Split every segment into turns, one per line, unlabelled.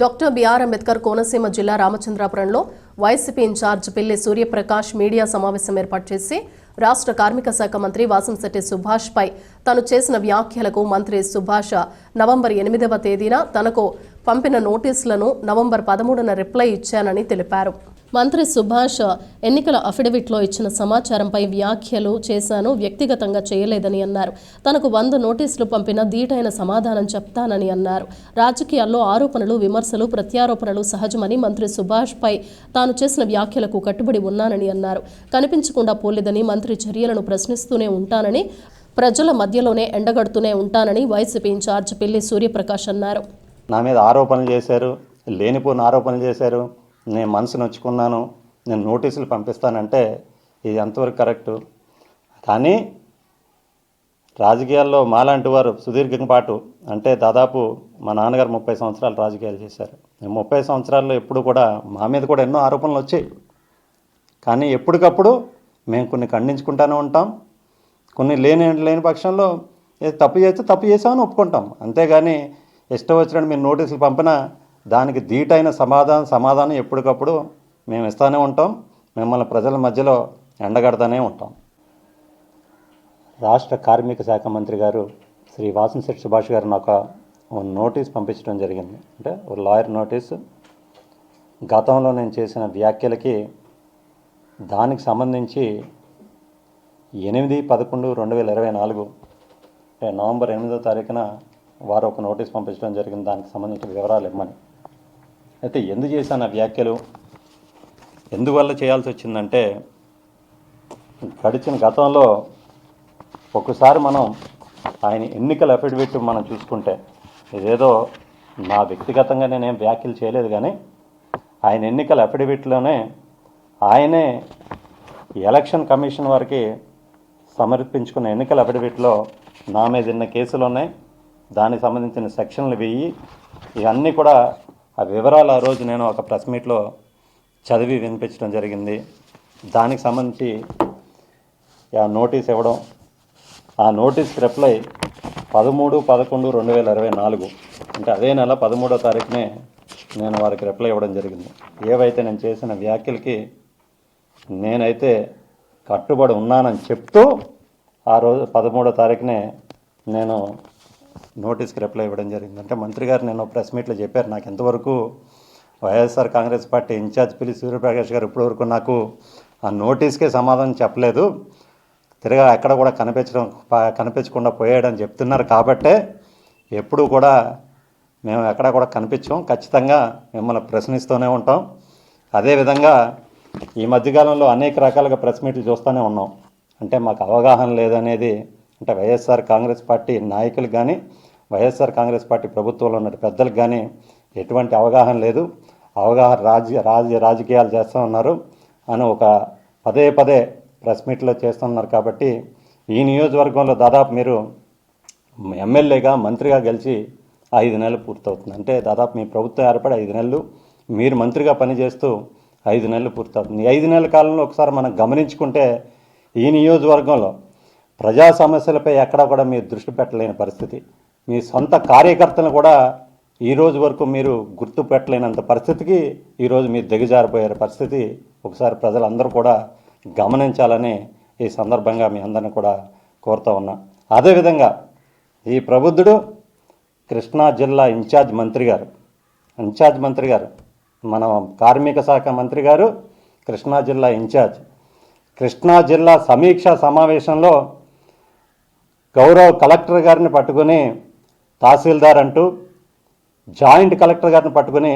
Doctor BR Ambedkar Konaseema జిల్లా రామచంద్రాపురంలో YCP incharge పిల్లి Suryaprakash media సమావేశం ఏర్పాటు చేసి రాష్ట్ర కార్మిక శాఖ మంత్రి వాసంశెట్టి సుభాష్ పై తాను చేసిన వ్యాఖ్యలకు మంత్రి సుభాష్ నవంబర్ ఎనిమిదవ తేదీన తనకు పంపిన నోటీసులను నవంబర్ పదమూడున రిప్లై ఇచ్చానని తెలిపారు. మంత్రి సుభాష్ ఎన్నికల అఫిడవిట్లో ఇచ్చిన సమాచారంపై వ్యాఖ్యలు చేశాను. వ్యక్తిగతంగా చేయలేదని అన్నారు. తనకు వంద నోటీసులు పంపిన ధీటైన సమాధానం చెప్తానని అన్నారు. రాజకీయాల్లో ఆరోపణలు విమర్శలు ప్రత్యారోపణలు సహజమని మంత్రి సుభాష్ పై తాను చేసిన వ్యాఖ్యలకు కట్టుబడి ఉన్నానని అన్నారు. కనిపించకుండా పోలేదని మంత్రి చర్యలను ప్రశ్నిస్తూనే ఉంటానని ప్రజల మధ్యలోనే ఎండగడుతూనే ఉంటానని వైసీపీ ఇన్ఛార్జ్ పిల్లి సూర్యప్రకాష్ అన్నారు.
నా మీద ఆరోపణలు చేశారు లేనిపోని ఆరోపణలు చేశారు. నేను మనసు నొచ్చుకున్నాను నేను నోటీసులు పంపిస్తానంటే ఇది ఎంతవరకు కరెక్టు? కానీ రాజకీయాల్లో మాలాంటి వారు సుదీర్ఘం పాటు అంటే దాదాపు మా నాన్నగారు ముప్పై సంవత్సరాలు రాజకీయాలు చేశారు. నేను ముప్పై సంవత్సరాల్లో ఎప్పుడు కూడా మా మీద కూడా ఎన్నో ఆరోపణలు వచ్చాయి. కానీ ఎప్పటికప్పుడు మేము కొన్ని ఖండించుకుంటూనే ఉంటాం. కొన్ని లేని లేని పక్షంలో తప్పు చేస్తే తప్పు చేసామని ఒప్పుకుంటాం. అంతేగాని ఇష్టం వచ్చినట్టు మీరు నోటీసులు పంపినా దానికి ధీటైన సమాధానం సమాధానం ఎప్పటికప్పుడు మేము ఇస్తూనే ఉంటాం మిమ్మల్ని ప్రజల మధ్యలో ఎండగడతానే ఉంటాం. రాష్ట్ర కార్మిక శాఖ మంత్రి గారు శ్రీ వాసంశెట్టి సుభాష్ గారు నాకు ఒక నోటీస్ పంపించడం జరిగింది. అంటే ఒక లాయర్ నోటీసు. గతంలో నేను చేసిన వ్యాఖ్యలకి దానికి సంబంధించి ఎనిమిది పదకొండు రెండు వేల ఇరవై నాలుగు అంటే నవంబర్ ఎనిమిదో తారీఖున వారు ఒక నోటీస్ పంపించడం జరిగింది. దానికి సంబంధించిన వివరాలు ఇమ్మని అయితే ఎందుకు చేశాను ఆ వ్యాఖ్యలు? ఎందువల్ల చేయాల్సి వచ్చిందంటే గడిచిన గతంలో ఒకసారి మనం ఆయన ఎన్నికల అఫిడవిట్ మనం చూసుకుంటే ఇదేదో నా వ్యక్తిగతంగా నేనేం వ్యాఖ్యలు చేయలేదు కానీ ఆయన ఎన్నికల అఫిడవిట్లోనే ఆయనే ఎలక్షన్ కమిషన్ వారికి సమర్పించుకున్న ఎన్నికల అఫిడవిట్లో నా మీద ఉన్న కేసులు ఉన్నాయి. దానికి సంబంధించిన సెక్షన్లు వెయ్యి ఇవన్నీ కూడా ఆ వివరాలు ఆ రోజు నేను ఒక ప్రెస్ మీట్లో చదివి వినిపించడం జరిగింది. దానికి సంబంధించి ఆ నోటీస్ ఇవ్వడం. ఆ నోటీస్ రిప్లై పదమూడు పదకొండు రెండు వేల ఇరవై నాలుగు. అంటే అదే నెల పదమూడో తారీఖునే నేను వారికి రిప్లై ఇవ్వడం జరిగింది. ఏవైతే నేను చేసిన వ్యాఖ్యలకి నేనైతే కట్టుబడి ఉన్నానని చెప్తూ ఆ రోజు పదమూడో తారీఖునే నేను నోటీస్కి రిప్లై ఇవ్వడం జరిగింది. అంటే మంత్రి గారు నేను ప్రెస్ మీట్లో చెప్పారు నాకు ఎంతవరకు వైఎస్ఆర్ కాంగ్రెస్ పార్టీ ఇన్ఛార్జ్ పిల్లి సూర్యప్రకాష్ గారు ఇప్పటివరకు నాకు ఆ నోటీస్కే సమాధానం చెప్పలేదు. తిరగా ఎక్కడ కూడా కనిపించడం కనిపించకుండా పోయాడని చెప్తున్నారు కాబట్టే ఎప్పుడూ కూడా మేము ఎక్కడ కూడా కనిపించాం. ఖచ్చితంగా మిమ్మల్ని ప్రశ్నిస్తూనే ఉంటాం. అదేవిధంగా ఈ మధ్యకాలంలో అనేక రకాలుగా ప్రెస్ మీట్లు చూస్తూనే ఉన్నాం. అంటే మాకు అవగాహన లేదనేది అంటే వైఎస్ఆర్ కాంగ్రెస్ పార్టీ నాయకులు కానీ వైఎస్ఆర్ కాంగ్రెస్ పార్టీ ప్రభుత్వంలో ఉన్న పెద్దలకు కానీ ఎటువంటి అవగాహన లేదు. అవగాహన రాజ రాజ రాజకీయాలు చేస్తూ ఉన్నారు. అని ఒక పదే పదే ప్రెస్ మీట్లో చేస్తున్నారు కాబట్టి ఈ నియోజకవర్గంలో దాదాపు మీరు ఎమ్మెల్యేగా మంత్రిగా గెలిచి ఐదు నెలలు పూర్తవుతుంది. అంటే దాదాపు మీ ప్రభుత్వం ఏర్పడి ఐదు నెలలు మీరు మంత్రిగా పనిచేస్తూ ఐదు నెలలు పూర్తవుతుంది. ఐదు నెలల కాలంలో ఒకసారి మనం గమనించుకుంటే ఈ నియోజకవర్గంలో ప్రజా సమస్యలపై ఎక్కడ కూడా మీరు దృష్టి పెట్టలేని పరిస్థితి. మీ సొంత కార్యకర్తలను కూడా ఈ రోజు వరకు మీరు గుర్తు పెట్టలేనంత పరిస్థితికి ఈరోజు మీరు దిగజారిపోయే పరిస్థితి ఒకసారి ప్రజలందరూ కూడా గమనించాలని ఈ సందర్భంగా మీ అందరిని కూడా కోరుతూ ఉన్నా. అదేవిధంగా ఈ ప్రబుద్ధుడు కృష్ణా జిల్లా ఇన్ఛార్జ్ మంత్రి గారు ఇన్ఛార్జ్ మంత్రి గారు మన కార్మిక శాఖ మంత్రి గారు కృష్ణా జిల్లా ఇన్ఛార్జ్. కృష్ణా జిల్లా సమీక్షా సమావేశంలో గౌరవ కలెక్టర్ గారిని పట్టుకొని తహసీల్దార్ అంటూ జాయింట్ కలెక్టర్ గారిని పట్టుకొని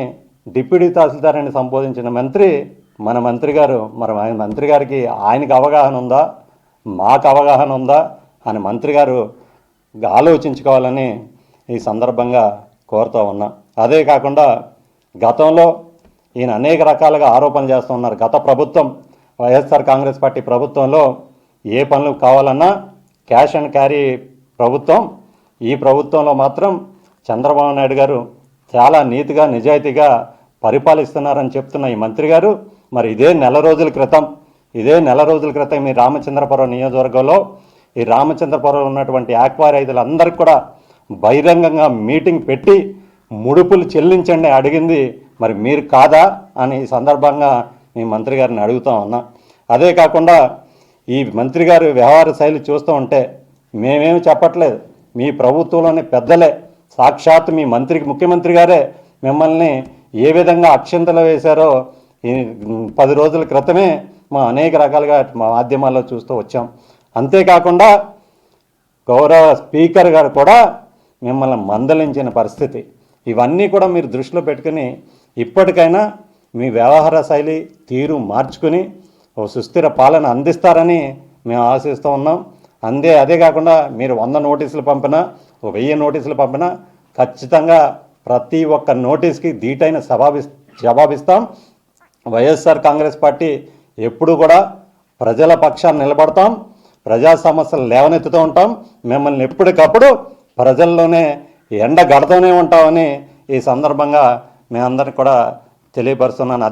డిప్యూటీ తహసీల్దార్ అని సంబోధించిన మంత్రి మన మంత్రి గారు మరి ఆయన మంత్రి గారికి ఆయనకు అవగాహన ఉందా? మాకు అవగాహన ఉందా? అని మంత్రి గారు ఆలోచించుకోవాలని ఈ సందర్భంగా కోరుతూ ఉన్నా. అదే కాకుండా గతంలో ఈయన అనేక రకాలుగా ఆరోపణలు చేస్తూ ఉన్నారు. గత ప్రభుత్వం వైఎస్ఆర్ కాంగ్రెస్ పార్టీ ప్రభుత్వంలో ఏ పనులు కావాలన్నా క్యాష్ అండ్ క్యారీ ప్రభుత్వం. ఈ ప్రభుత్వంలో మాత్రం చంద్రబాబు నాయుడు గారు చాలా నీతిగా నిజాయితీగా పరిపాలిస్తున్నారని చెప్తున్న ఈ మంత్రి గారు. మరి ఇదే నెల రోజుల క్రితం ఇదే నెల రోజుల క్రితం ఈ రామచంద్రపురం నియోజకవర్గంలో ఈ రామచంద్రపురం ఉన్నటువంటి ఆక్వా రైతులందరికీ కూడా బహిరంగంగా మీటింగ్ పెట్టి ముడుపులు చెల్లించండి అడిగింది. మరి మీరు కాదా అని ఈ సందర్భంగా మీ మంత్రి గారిని అడుగుతా ఉన్నా. అదే కాకుండా ఈ మంత్రి గారి వ్యవహార శైలి చూస్తూ ఉంటే మేమేమి చెప్పట్లేదు. మీ ప్రభుత్వంలోని పెద్దలే సాక్షాత్ మీ మంత్రికి ముఖ్యమంత్రి గారే మిమ్మల్ని ఏ విధంగా అక్షంతలు వేశారో ఈ పది రోజుల క్రితమే మా అనేక రకాలుగా మా మాధ్యమాల్లో చూస్తూ వచ్చాం. అంతేకాకుండా గౌరవ స్పీకర్ గారు కూడా మిమ్మల్ని మందలించిన పరిస్థితి. ఇవన్నీ కూడా మీరు దృష్టిలో పెట్టుకుని ఇప్పటికైనా మీ వ్యవహార శైలి తీరు మార్చుకుని ఓ సుస్థిర పాలన అందిస్తారని మేము ఆశిస్తూ ఉన్నాం. అందే అదే కాకుండా మీరు వంద నోటీసులు పంపినా ఓ వెయ్యి నోటీసులు పంపినా ఖచ్చితంగా ప్రతి ఒక్క నోటీస్కి ధీటైన సభావి జవాబిస్తాం. వైఎస్ఆర్ కాంగ్రెస్ పార్టీ ఎప్పుడు కూడా ప్రజల పక్షాన్ని నిలబడతాం. ప్రజా సమస్యలు లేవనెత్తుతూ ఉంటాం. మిమ్మల్ని ఎప్పటికప్పుడు ప్రజల్లోనే ఎండ గడుతూనే ఉంటామని ఈ సందర్భంగా మేమందరికి కూడా తెలియపరుస్తున్నాను.